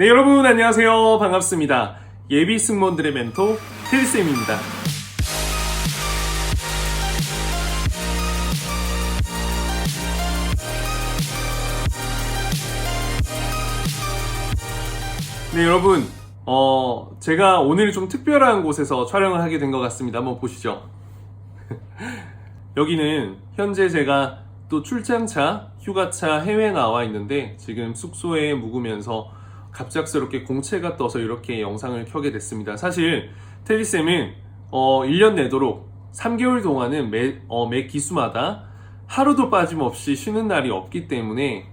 네, 여러분 안녕하세요. 반갑습니다. 예비 승무원들의 멘토 테리쌤입니다. 네, 여러분. 어, 제가 오늘 좀 특별한 곳에서 촬영을 하게 된 것 같습니다. 한번 보시죠. 여기는 현재 제가 또 출장차, 휴가차 해외에 나와 있는데 지금 숙소에 묵으면서 갑작스럽게 공채가 떠서 이렇게 영상을 켜게 됐습니다. 사실 테리쌤은 어, 1년 내도록 3개월 동안은 매, 어, 매 기수마다 하루도 빠짐없이 쉬는 날이 없기 때문에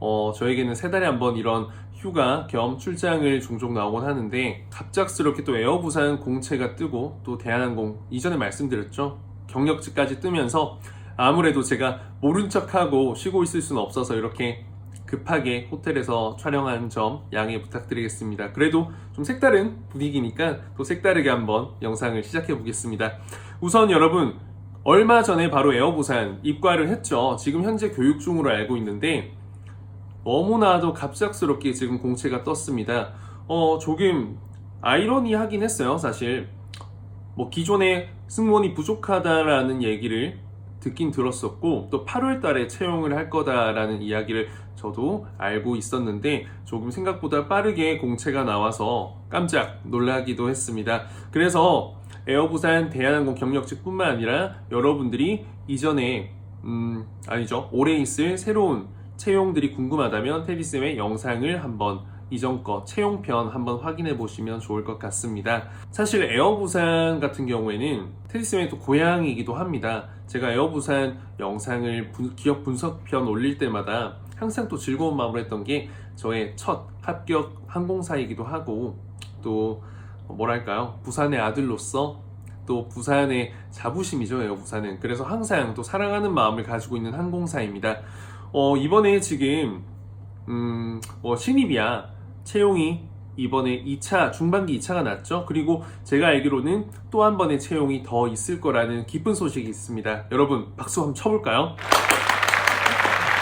어, 저에게는 세 달에 한 번 이런 휴가 겸 출장을 종종 나오곤 하는데 갑작스럽게 또 에어부산 공채가 뜨고 또 대한항공 이전에 말씀드렸죠 경력직까지 뜨면서 아무래도 제가 모른 척하고 쉬고 있을 수는 없어서 이렇게 급하게 호텔에서 촬영한 점 양해 부탁드리겠습니다. 그래도 좀 색다른 분위기니까 또 색다르게 한번 영상을 시작해 보겠습니다. 우선 여러분 얼마 전에 바로 에어부산 입과를 했죠. 지금 현재 교육 중으로 알고 있는데 너무나도 갑작스럽게 지금 공채가 떴습니다. 어, 조금 아이러니하긴 했어요, 사실. 뭐 기존에 승무원이 부족하다라는 얘기를 듣긴 들었었고 또 8월 달에 채용을 할 거다라는 이야기를 저도 알고 있었는데 조금 생각보다 빠르게 공채가 나와서 깜짝 놀라기도 했습니다. 그래서 에어부산 대한항공 경력직뿐만 아니라 여러분들이 이전에 음 아니죠 올해 있을 새로운 채용들이 궁금하다면 테디쌤의 영상을 한번 이전 거 채용편 한번 확인해 보시면 좋을 것 같습니다. 사실 에어부산 같은 경우에는 테디쌤의 또 고향이기도 합니다. 제가 에어부산 영상을 분- 기업 분석편 올릴 때마다 항상 또 즐거운 마음으로 했던 게 저의 첫 합격 항공사이기도 하고 또 뭐랄까요 부산의 아들로서 또 부산의 자부심이죠 에어부산은 그래서 항상 또 사랑하는 마음을 가지고 있는 항공사입니다. 어, 이번에 지금 음, 뭐 신입이야 채용이 이번에 2차 중반기 2차가 났죠. 그리고 제가 알기로는 또 한 번의 채용이 더 있을 거라는 기쁜 소식이 있습니다. 여러분 박수 한번 쳐볼까요?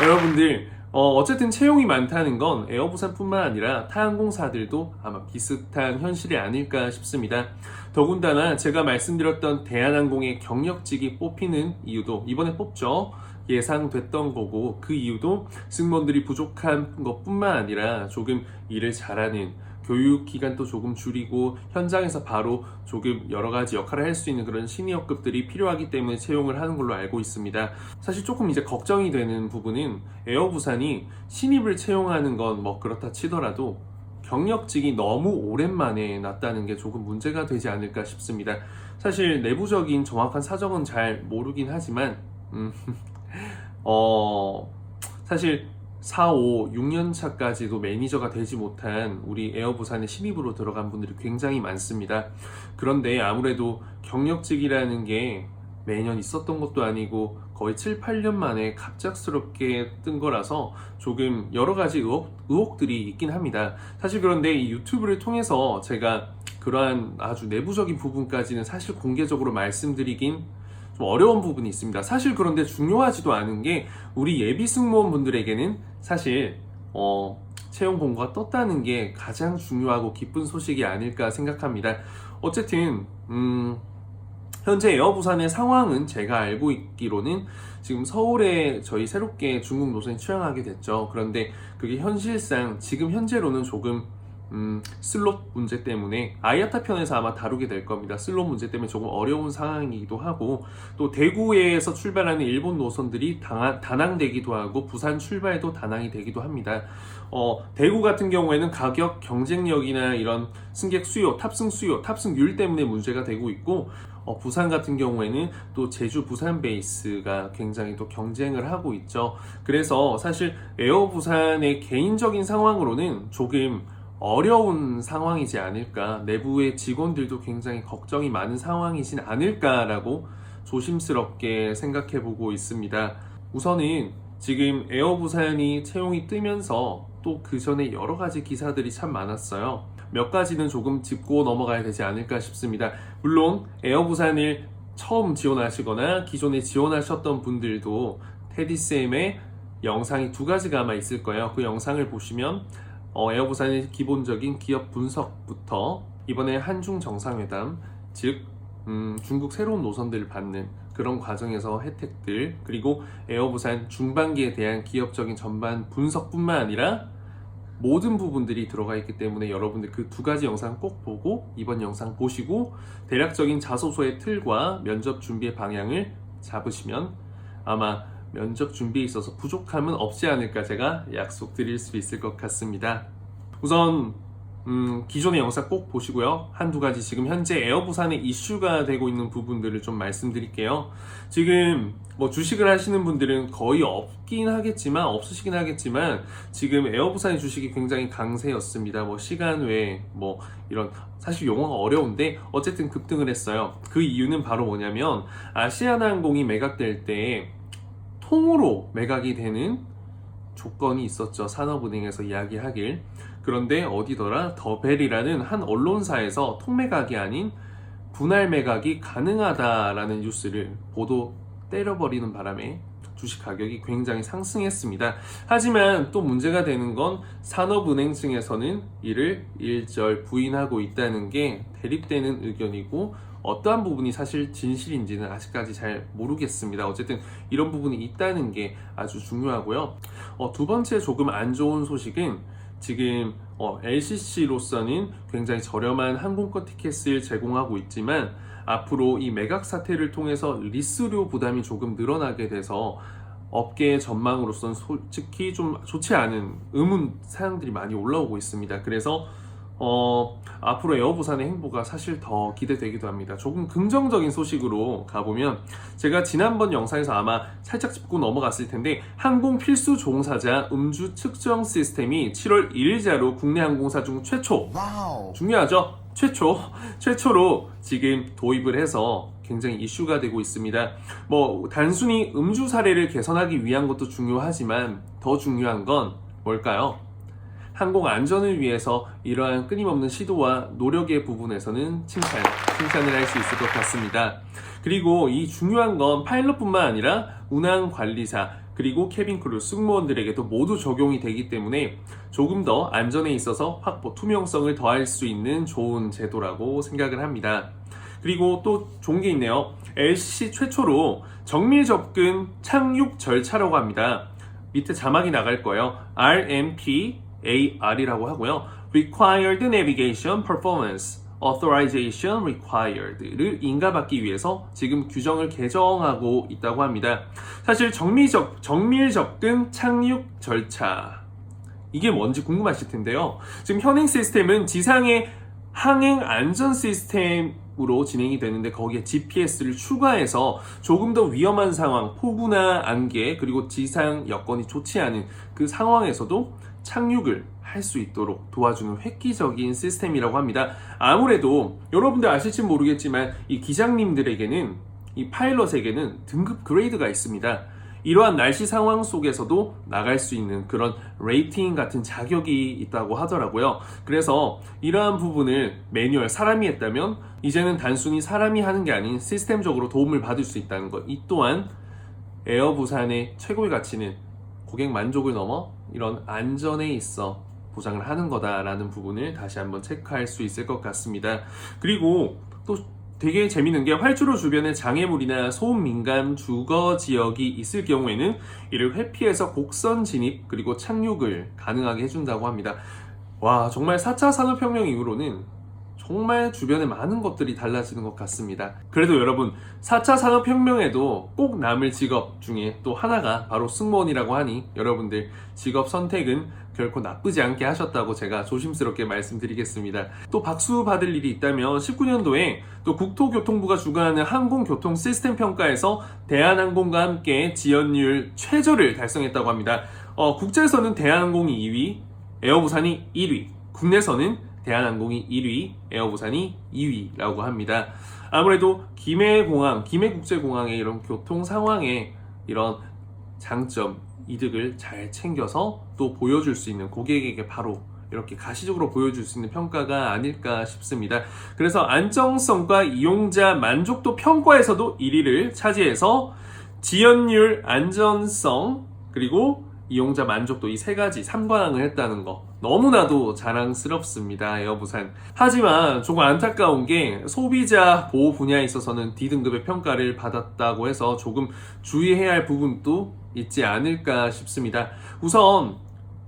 여러분들 어, 어쨌든 채용이 많다는 건 에어부산뿐만 아니라 타 항공사들도 아마 비슷한 현실이 아닐까 싶습니다. 더군다나 제가 말씀드렸던 대한항공의 경력직이 뽑히는 이유도 이번에 뽑죠. 예상됐던 거고 그 이유도 승무원들이 부족한 것뿐만 아니라 조금 일을 잘하는 교육 기간도 조금 줄이고 현장에서 바로 조금 여러 가지 역할을 할 수 있는 그런 시니어급들이 필요하기 때문에 채용을 하는 걸로 알고 있습니다. 사실 조금 이제 걱정이 되는 부분은 에어부산이 신입을 채용하는 건 뭐 그렇다 치더라도 경력직이 너무 오랜만에 났다는 게 조금 문제가 되지 않을까 싶습니다. 사실 내부적인 정확한 사정은 잘 모르긴 하지만 음, 어, 사실 4, 5, 6년 차까지도 매니저가 되지 못한 우리 에어부산의 신입으로 들어간 분들이 굉장히 많습니다. 그런데 아무래도 경력직이라는 게 매년 있었던 것도 아니고 거의 7, 8년 만에 갑작스럽게 뜬 거라서 조금 여러 가지 의혹, 의혹들이 있긴 합니다. 사실 그런데 이 유튜브를 통해서 제가 그러한 아주 내부적인 부분까지는 사실 공개적으로 말씀드리긴 좀 어려운 부분이 있습니다. 사실 그런데 중요하지도 않은 게 우리 예비 승무원 분들에게는 사실 어, 채용 공고가 떴다는 게 가장 중요하고 기쁜 소식이 아닐까 생각합니다. 어쨌든 음, 현재 에어부산의 상황은 제가 알고 있기로는 지금 서울에 저희 새롭게 중국 노선이 출항하게 됐죠. 그런데 그게 현실상 지금 현재로는 조금 음, 슬롯 문제 때문에 아이아타 편에서 아마 다루게 될 겁니다. 슬롯 문제 때문에 조금 어려운 상황이기도 하고 또 대구에서 출발하는 일본 노선들이 당하- 단항되기도 하고 부산 출발도 단항이 되기도 합니다. 어, 대구 같은 경우에는 가격 경쟁력이나 이런 승객 수요, 탑승 수요, 탑승률 때문에 문제가 되고 있고 어, 부산 같은 경우에는 또 제주 부산 베이스가 굉장히 또 경쟁을 하고 있죠. 그래서 사실 에어 부산의 개인적인 상황으로는 조금 어려운 상황이지 않을까. 내부의 직원들도 굉장히 걱정이 많은 상황이진 않을까라고 조심스럽게 생각해 보고 있습니다. 우선은 지금 에어부산이 채용이 뜨면서 또 그 전에 여러 가지 기사들이 참 많았어요. 몇 가지는 조금 짚고 넘어가야 되지 않을까 싶습니다. 물론 에어부산을 처음 지원하시거나 기존에 지원하셨던 분들도 테디쌤의 영상이 두 가지가 아마 있을 거예요. 그 영상을 보시면 어, 에어부산의 기본적인 기업 분석부터 이번에 한중 정상회담, 즉 음, 중국 새로운 노선들을 받는 그런 과정에서 혜택들 그리고 에어부산 중반기에 대한 기업적인 전반 분석뿐만 아니라 모든 부분들이 들어가 있기 때문에 여러분들 그 두 가지 영상 꼭 보고 이번 영상 보시고 대략적인 자소서의 틀과 면접 준비의 방향을 잡으시면 아마 면접 준비에 있어서 부족함은 없지 않을까 제가 약속드릴 수 있을 것 같습니다. 우선 음, 기존의 영상 꼭 보시고요. 한두 가지 지금 현재 에어부산에 이슈가 되고 있는 부분들을 좀 말씀드릴게요. 지금 뭐 주식을 하시는 분들은 거의 없긴 하겠지만 없으시긴 하겠지만 지금 에어부산의 주식이 굉장히 강세였습니다. 뭐 시간 외에 뭐 이런 사실 용어가 어려운데 어쨌든 급등을 했어요. 그 이유는 바로 뭐냐면 아시아나항공이 매각될 때 통으로 매각이 되는 조건이 있었죠. 산업은행에서 이야기하길. 그런데 어디더라? 더벨이라는 한 언론사에서 통매각이 아닌 분할 매각이 가능하다라는 뉴스를 보도 때려버리는 바람에 주식 가격이 굉장히 상승했습니다. 하지만 또 문제가 되는 건 산업은행 층에서는 이를 일절 부인하고 있다는 게 대립되는 의견이고 어떠한 부분이 사실 진실인지는 아직까지 잘 모르겠습니다. 어쨌든 이런 부분이 있다는 게 아주 중요하고요. 어, 두 번째 조금 안 좋은 소식은 지금 어, LCC로서는 굉장히 저렴한 항공권 티켓을 제공하고 있지만 앞으로 이 매각 사태를 통해서 리스료 부담이 조금 늘어나게 돼서 업계의 전망으로서는 솔직히 좀 좋지 않은 의문 사항들이 많이 올라오고 있습니다. 그래서 어, 앞으로 에어부산의 행보가 사실 더 기대되기도 합니다. 조금 긍정적인 소식으로 가보면 제가 지난번 영상에서 아마 살짝 짚고 넘어갔을 텐데 항공 필수 종사자 음주 측정 시스템이 7월 1일자로 국내 항공사 중 최초 와우. 중요하죠? 최초 최초로 지금 도입을 해서 굉장히 이슈가 되고 있습니다. 뭐 단순히 음주 사례를 개선하기 위한 것도 중요하지만 더 중요한 건 뭘까요? 항공 안전을 위해서 이러한 끊임없는 시도와 노력의 부분에서는 칭찬, 칭찬을 할 수 있을 것 같습니다. 그리고 이 중요한 건 파일럿뿐만 아니라 운항 관리사, 그리고 케빈 크루, 승무원들에게도 모두 적용이 되기 때문에 조금 더 안전에 있어서 확보, 투명성을 더할 수 있는 좋은 제도라고 생각을 합니다. 그리고 또 좋은 게 있네요. LCC 최초로 정밀 접근 착륙 절차라고 합니다. 밑에 자막이 나갈 거예요. RMP AR이라고 하고요. Required Navigation Performance Authorization Required를 인가받기 위해서 지금 규정을 개정하고 있다고 합니다. 사실 정밀적, 정밀 접근 착륙 절차 이게 뭔지 궁금하실 텐데요. 지금 현행 시스템은 지상의 항행 안전 시스템으로 진행이 되는데 거기에 GPS를 추가해서 조금 더 위험한 상황, 폭우나 안개, 그리고 지상 여건이 좋지 않은 그 상황에서도 착륙을 할 수 있도록 도와주는 획기적인 시스템이라고 합니다. 아무래도 여러분들 아실지 모르겠지만 이 기장님들에게는 이 파일럿에게는 등급 그레이드가 있습니다. 이러한 날씨 상황 속에서도 나갈 수 있는 그런 레이팅 같은 자격이 있다고 하더라고요. 그래서 이러한 부분을 매뉴얼 사람이 했다면 이제는 단순히 사람이 하는 게 아닌 시스템적으로 도움을 받을 수 있다는 것. 이 또한 에어부산의 최고의 가치는 고객 만족을 넘어 이런 안전에 있어 보장을 하는 거다라는 부분을 다시 한번 체크할 수 있을 것 같습니다. 그리고 또 되게 재밌는 게 활주로 주변에 장애물이나 소음 민감 주거 지역이 있을 경우에는 이를 회피해서 곡선 진입 그리고 착륙을 가능하게 해준다고 합니다. 와 정말 4차 산업혁명 이후로는 정말 주변에 많은 것들이 달라지는 것 같습니다. 그래도 여러분 4차 산업혁명에도 꼭 남을 직업 중에 또 하나가 바로 승무원이라고 하니 여러분들 직업 선택은 결코 나쁘지 않게 하셨다고 제가 조심스럽게 말씀드리겠습니다. 또 박수 받을 일이 있다면 19년도에 또 국토교통부가 주관하는 항공교통 시스템 평가에서 대한항공과 함께 지연율 최저를 달성했다고 합니다. 어, 국제에서는 대한항공이 2위, 에어부산이 1위, 국내에서는 대한항공이 1위, 에어부산이 2위라고 합니다. 아무래도 김해공항, 김해국제공항의 이런 교통 상황에 이런 장점, 이득을 잘 챙겨서 또 보여줄 수 있는 고객에게 바로 이렇게 가시적으로 보여줄 수 있는 평가가 아닐까 싶습니다. 그래서 안정성과 이용자 만족도 평가에서도 1위를 차지해서 지연율, 안전성, 그리고 이용자 만족도 이 세 가지 3관왕을 했다는 거 너무나도 자랑스럽습니다 에어부산. 하지만 조금 안타까운 게 소비자 보호 분야에 있어서는 D등급의 평가를 받았다고 해서 조금 주의해야 할 부분도 있지 않을까 싶습니다. 우선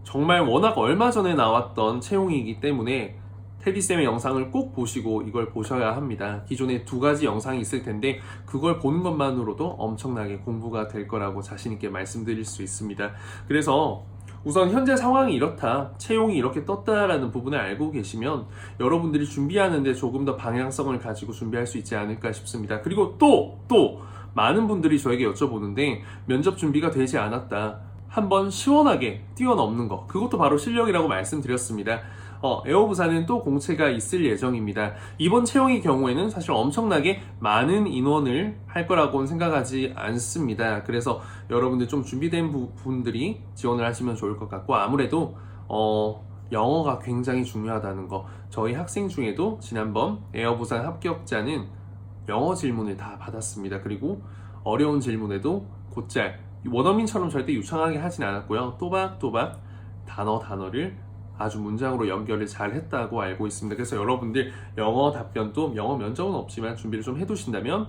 정말 워낙 얼마 전에 나왔던 채용이기 때문에 테디쌤의 영상을 꼭 보시고 이걸 보셔야 합니다. 기존에 두 가지 영상이 있을 텐데 그걸 보는 것만으로도 엄청나게 공부가 될 거라고 자신있게 말씀드릴 수 있습니다. 그래서 우선 현재 상황이 이렇다, 채용이 이렇게 떴다라는 부분을 알고 계시면 여러분들이 준비하는데 조금 더 방향성을 가지고 준비할 수 있지 않을까 싶습니다. 그리고 또, 또, 많은 분들이 저에게 여쭤보는데 면접 준비가 되지 않았다. 한번 시원하게 뛰어넘는 거. 그것도 바로 실력이라고 말씀드렸습니다. 어, 에어부산은 또 공채가 있을 예정입니다. 이번 채용의 경우에는 사실 엄청나게 많은 인원을 할 거라고는 생각하지 않습니다. 그래서 여러분들 좀 준비된 부- 분들이 지원을 하시면 좋을 것 같고 아무래도 어, 영어가 굉장히 중요하다는 거. 저희 학생 중에도 지난번 에어부산 합격자는 영어 질문을 다 받았습니다. 그리고 어려운 질문에도 곧잘 원어민처럼 절대 유창하게 하진 않았고요. 또박또박 단어 단어를 아주 문장으로 연결을 잘 했다고 알고 있습니다. 그래서 여러분들 영어 답변도 영어 면접은 없지만 준비를 좀 해두신다면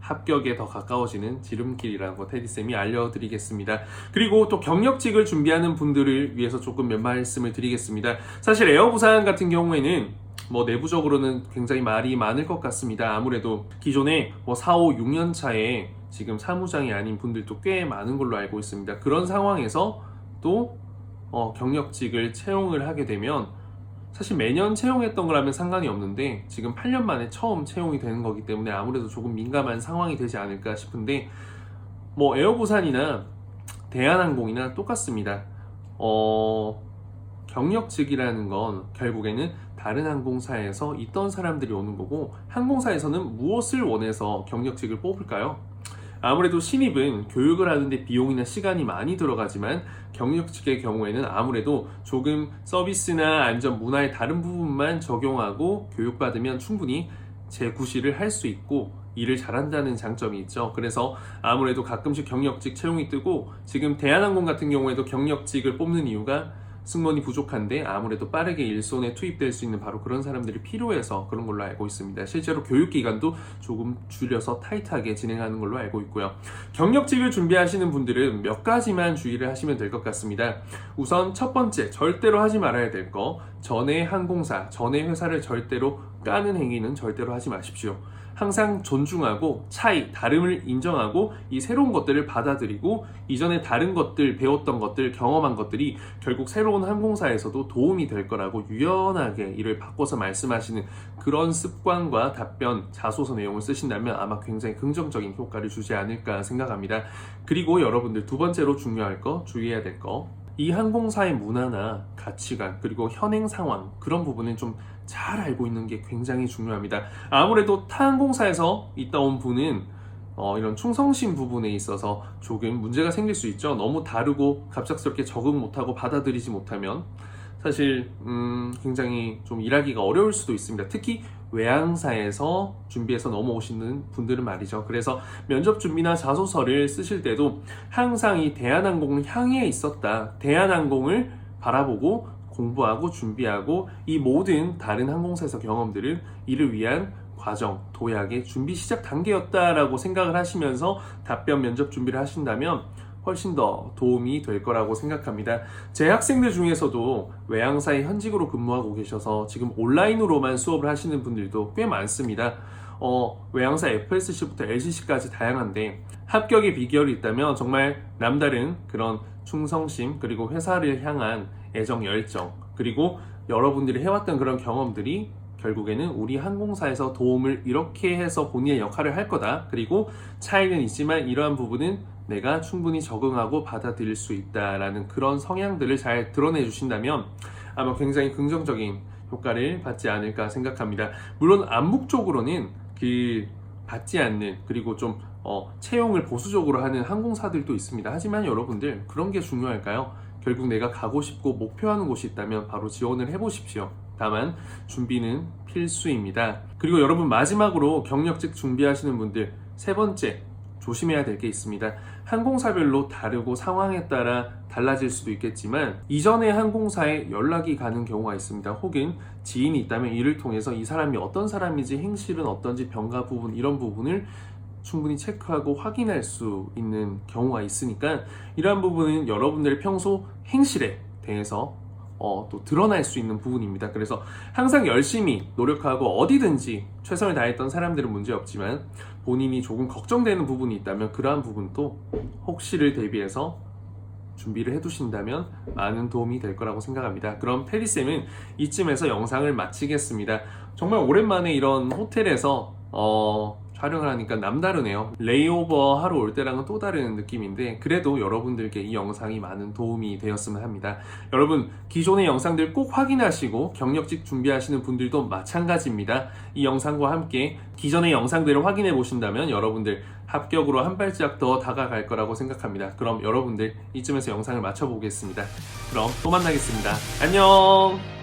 합격에 더 가까워지는 지름길이라는 거 테디쌤이 알려드리겠습니다. 그리고 또 경력직을 준비하는 분들을 위해서 조금 몇 말씀을 드리겠습니다. 사실 에어부산 같은 경우에는 뭐 내부적으로는 굉장히 말이 많을 것 같습니다. 아무래도 기존에 뭐 4, 5, 6년 차에 지금 사무장이 아닌 분들도 꽤 많은 걸로 알고 있습니다. 그런 상황에서 또 어, 경력직을 채용을 하게 되면 사실 매년 채용했던 거라면 상관이 없는데 지금 8년 만에 처음 채용이 되는 거기 때문에 아무래도 조금 민감한 상황이 되지 않을까 싶은데 뭐 에어부산이나 대한항공이나 똑같습니다. 어, 경력직이라는 건 결국에는 다른 항공사에서 있던 사람들이 오는 거고 항공사에서는 무엇을 원해서 경력직을 뽑을까요? 아무래도 신입은 교육을 하는데 비용이나 시간이 많이 들어가지만 경력직의 경우에는 아무래도 조금 서비스나 안전 문화의 다른 부분만 적용하고 교육받으면 충분히 재구실을 할수 있고 일을 잘한다는 장점이 있죠. 그래서 아무래도 가끔씩 경력직 채용이 뜨고 지금 대한항공 같은 경우에도 경력직을 뽑는 이유가 승무원이 부족한데 아무래도 빠르게 일손에 투입될 수 있는 바로 그런 사람들이 필요해서 그런 걸로 알고 있습니다. 실제로 교육 기간도 조금 줄여서 타이트하게 진행하는 걸로 알고 있고요. 경력직을 준비하시는 분들은 몇 가지만 주의를 하시면 될 것 같습니다. 우선 첫 번째 절대로 하지 말아야 될 거 전에 항공사, 전에 회사를 절대로 까는 행위는 절대로 하지 마십시오. 항상 존중하고 차이, 다름을 인정하고 이 새로운 것들을 받아들이고 이전에 다른 것들, 배웠던 것들, 경험한 것들이 결국 새로운 항공사에서도 도움이 될 거라고 유연하게 이를 바꿔서 말씀하시는 그런 습관과 답변, 자소서 내용을 쓰신다면 아마 굉장히 긍정적인 효과를 주지 않을까 생각합니다. 그리고 여러분들 두 번째로 중요할 거, 주의해야 될 거. 이 항공사의 문화나 가치관, 그리고 현행 상황, 그런 부분은 좀 잘 알고 있는 게 굉장히 중요합니다. 아무래도 타 항공사에서 있다 온 분은 어, 이런 충성심 부분에 있어서 조금 문제가 생길 수 있죠. 너무 다르고 갑작스럽게 적응 못하고 받아들이지 못하면 사실 음, 굉장히 좀 일하기가 어려울 수도 있습니다. 특히 외항사에서 준비해서 넘어오시는 분들은 말이죠. 그래서 면접 준비나 자소서를 쓰실 때도 항상 이 대한항공을 향해 있었다. 대한항공을 바라보고 공부하고 준비하고 이 모든 다른 항공사에서 경험들을 이를 위한 과정, 도약의 준비 시작 단계였다라고 생각을 하시면서 답변 면접 준비를 하신다면 훨씬 더 도움이 될 거라고 생각합니다. 제 학생들 중에서도 외항사에 현직으로 근무하고 계셔서 지금 온라인으로만 수업을 하시는 분들도 꽤 많습니다. 어, 외항사 FSC부터 LCC까지 다양한데 합격의 비결이 있다면 정말 남다른 그런 충성심 그리고 회사를 향한 애정 열정 그리고 여러분들이 해왔던 그런 경험들이 결국에는 우리 항공사에서 도움을 이렇게 해서 본인의 역할을 할 거다. 그리고 차이는 있지만 이러한 부분은 내가 충분히 적응하고 받아들일 수 있다라는 그런 성향들을 잘 드러내 주신다면 아마 굉장히 긍정적인 효과를 받지 않을까 생각합니다. 물론 암묵적으로는 그 받지 않는 그리고 좀 어, 채용을 보수적으로 하는 항공사들도 있습니다. 하지만 여러분들 그런 게 중요할까요? 결국 내가 가고 싶고 목표하는 곳이 있다면 바로 지원을 해보십시오. 다만 준비는 필수입니다. 그리고 여러분 마지막으로 경력직 준비하시는 분들 세 번째 조심해야 될 게 있습니다. 항공사별로 다르고 상황에 따라 달라질 수도 있겠지만 이전의 항공사에 연락이 가는 경우가 있습니다. 혹은 지인이 있다면 이를 통해서 이 사람이 어떤 사람인지 행실은 어떤지 병가 부분 이런 부분을 충분히 체크하고 확인할 수 있는 경우가 있으니까 이러한 부분은 여러분들의 평소 행실에 대해서 어, 또 드러날 수 있는 부분입니다. 그래서 항상 열심히 노력하고 어디든지 최선을 다했던 사람들은 문제 없지만 본인이 조금 걱정되는 부분이 있다면 그러한 부분도 혹시를 대비해서 준비를 해두신다면 많은 도움이 될 거라고 생각합니다. 그럼 페리쌤은 이쯤에서 영상을 마치겠습니다. 정말 오랜만에 이런 호텔에서 어, 촬영을 하니까 남다르네요. 레이오버 하러 올 때랑은 또 다른 느낌인데 그래도 여러분들께 이 영상이 많은 도움이 되었으면 합니다. 여러분 기존의 영상들 꼭 확인하시고 경력직 준비하시는 분들도 마찬가지입니다. 이 영상과 함께 기존의 영상들을 확인해 보신다면 여러분들 합격으로 한 발짝 더 다가갈 거라고 생각합니다. 그럼 여러분들 이쯤에서 영상을 마쳐보겠습니다. 그럼 또 만나겠습니다. 안녕!